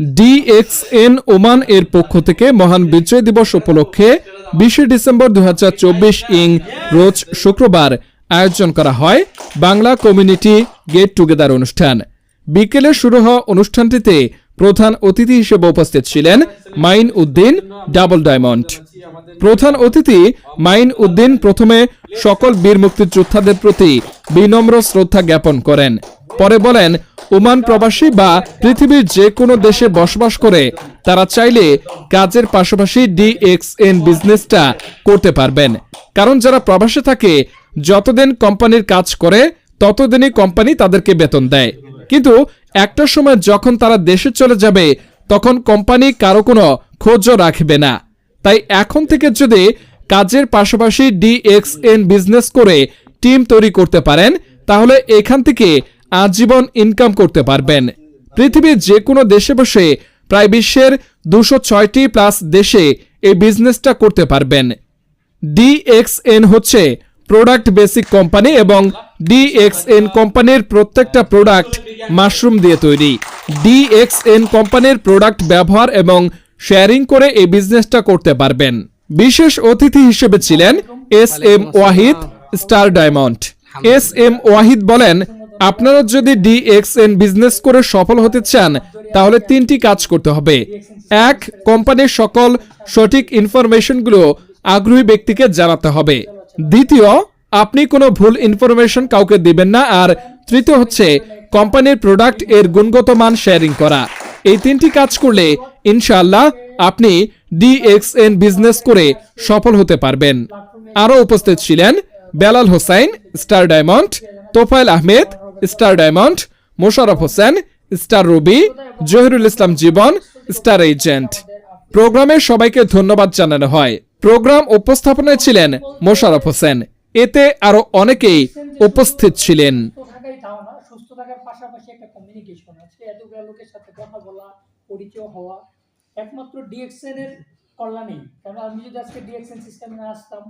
DXN Oman এর পক্ষ থেকে মহান বিজয় দিবস উপলক্ষে বিশে ডিসেম্বর দু হাজার চব্বিশ ইং রোজ শুক্রবার আয়োজন করা হয় বাংলা কমিউনিটি গেট টুগেদার অনুষ্ঠান। বিকেলে শুরু হওয়া অনুষ্ঠানটিতে প্রধান অতিথি হিসেবে উপস্থিত ছিলেন মাইন উদ্দিন, ডাবল ডায়মন্ড। প্রধান অতিথি মাইন উদ্দিন প্রথমে সকল বীর মুক্তিযোদ্ধাদের প্রতি বিনম্র শ্রদ্ধা জ্ঞাপন করেন। পরে বলেন, ওমান প্রবাসী বা পৃথিবীর যে কোনো দেশে বসবাস করে তারা চাইলে কাজের পাশাপাশি ডিএক্সএন বিজনেসটা করতে পারবেন। কারণ যারা প্রবাসে থাকে, যতদিন কোম্পানির কাজ করে, ততদিনই কোম্পানি তাদেরকে বেতন দেয়। কিন্তু একটা সময় যখন তারা দেশে চলে যাবে, তখন কোম্পানি কারও কোনো খোঁজও রাখবে না। তাই এখন থেকে যদি কাজের পাশাপাশি ডিএক্সএন বিজনেস করে টিম তৈরি করতে পারেন, তাহলে এখান থেকে আজীবন ইনকাম করতে পারবেন। পৃথিবীর যে কোনো দেশে বসে প্রায় বিশ্বের দুশো ছয়টি প্লাস দেশে এই বিজনেসটা করতে পারবেন। ডিএক্সএন হচ্ছে প্রোডাক্ট বেসিক কোম্পানি এবং ডিএক্সএন কোম্পানির প্রত্যেকটা প্রোডাক্ট মাশরুম দিয়ে তৈরি। ডিএক্সএন কোম্পানির প্রোডাক্ট ব্যবহার এবং শেয়ারিং করে এই বিজনেসটা করতে পারবেন। বিশেষ অতিথি হিসেবে ছিলেন S M Wahid, star diamond. S M Wahid বলেন, আপনারা যদি ডিএক্সএন বিজনেস করে সফল হতে চান, তাহলে তিনটি কাজ করতে হবে। এক, কোম্পানির সকল সঠিক ইনফরমেশনগুলো আগ্রহী ব্যক্তিকে জানাতে হবে। দ্বিতীয়, আপনি কোনো ভুল ইনফরমেশন কাউকে দিবেন না। আর তৃতীয় হচ্ছে, কোম্পানির প্রোডাক্টের গুণগত মান শেয়ারিং করা। এই তিনটি কাজ করলে, ইনশাআল্লাহ, আপনি ডিএক্সএন বিজনেস করে সফল হতে পারবেন। আরও উপস্থিত ছিলেন Belal Hossain star diamond, Tofayel Ahmed, star diamond Mosharraf Hossain, star Robi, Jahirul Islam Jibon, star agent. প্রোগ্রামে সবাইকে ধন্যবাদ জানানো হয়। প্রোগ্রাম উপস্থাপনায় ছিলেন মোশারফ হোসেন। এতে আরও অনেকেই উপস্থিত ছিলেন সুস্থ থাকাই তাও না সুস্থ থাকার পাশাপাশি একটা কমিউনিকেশন আছে এতগুলো লোকের সাথে কথা বলা পরিচয় হওয়া একমাত্র ডিএক্সএন এর কল্যাণেই। কারণ আমি যদি আজকে ডিএক্সএন সিস্টেমে না আসতাম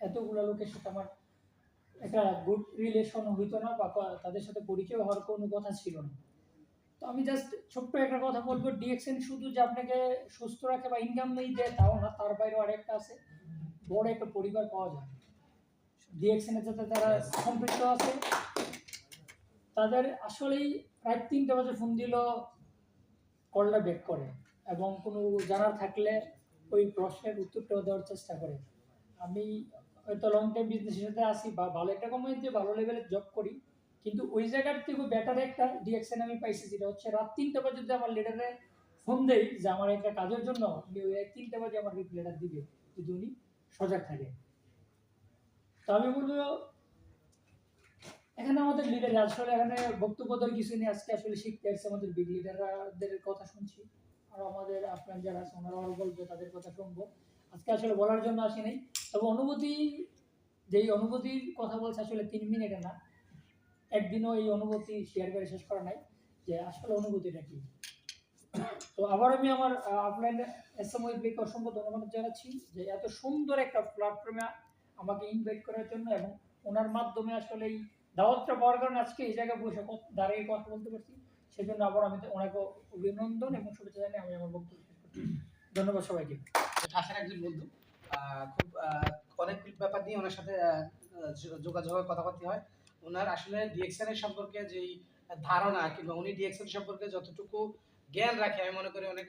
এতগুলো লোকের সাথে আমার একটা গুড রিলেশন হইতো না বা তাদের সাথে পরিচয় হওয়ার কোনো কথা ছিল না। তো আমি জাস্ট ছোট্ট একটা কথা বলব ডিএক্সএন শুধু যে আপনাকে সুস্থ রাখে বা ইনকাম নেই দেয় তাও না তার বাইরেও আরেকটা আছে। বড় একটা পরিবার পাওয়া যায়। ডিএক্সএনের সাথে তারা সম্পৃক্ত আছে তাদের আসলেই প্রায় তিনটে বাজে ফোন দিল কলটা ব্যাক করে এবং কোনো জানার থাকলে ওই প্রশ্নের উত্তরটাও দেওয়ার চেষ্টা করে। আমি হয়তো লং টাইম বিজনেসের সাথে আসি বা ভালো একটা কোম্পানিতে ভালো লেভেলের জব করি, কিন্তু ওই জায়গার থেকে বেটার একটা ডিএক্সএন আমি পাইছি যেটা হচ্ছে রাত তিনটে বাজে যদি আমার লিডারে ফোন দেই যে আমার একটা কাজের জন্য, উনি ওই তিনটে বাজে আমার লেটার দিবে, যদি উনি সজাগ থাকে। তো আমি বলব আমাদের লিডার আসলে এখানে বক্তব্য দেওয়ার কিছু নেই। আজকে আসলে শিখতে আসছে আমাদের বিগ লিডারদের কথা শুনছি। আর আমাদের আপনার যারা আছে, ওনারা আরও বলবে, তাদের কথা শুনব। আজকে আসলে বলার জন্য আসি নাই। তবে অনুভূতি, যেই অনুভূতির কথা বলছে, আসলে তিন মিনিটে না। একদিনও এই অনুভূতি শেয়ার করে শেষ করা নাই, যে আসলে অনুভূতিটা কি। তো আবার আমি আমার আপলাইন এস এম ওইকে অসংখ্য ধন্যবাদ জানাচ্ছি, যে এত সুন্দর একটা প্ল্যাটফর্মে আমাকে ইনভাইট করার জন্য এবং ওনার মাধ্যমে আসলে এই দাওয়াতটা পাওয়ার কারণে আজকে এই জায়গায় বসে দাঁড়িয়ে কথা বলতে পারছি। সেই জন্য আবার আমি ওনাকে অভিনন্দন এবং শুভেচ্ছা জানিয়ে আমি আমার বক্তব্য শেষ করছি। ধন্যবাদ সবাইকে। ঢাকার একজন বন্ধু খুব অনেক ব্যাপার নিয়ে ওনার সাথে আহ, যোগাযোগ হয় কথাবার্তা হয়। ওনার আসলে ডিএক্সএন এর সম্পর্কে যেই ধারণা কিংবা উনি ডিএক্সএন সম্পর্কে যতটুকু জ্ঞান রাখে আমি মনে করি অনেক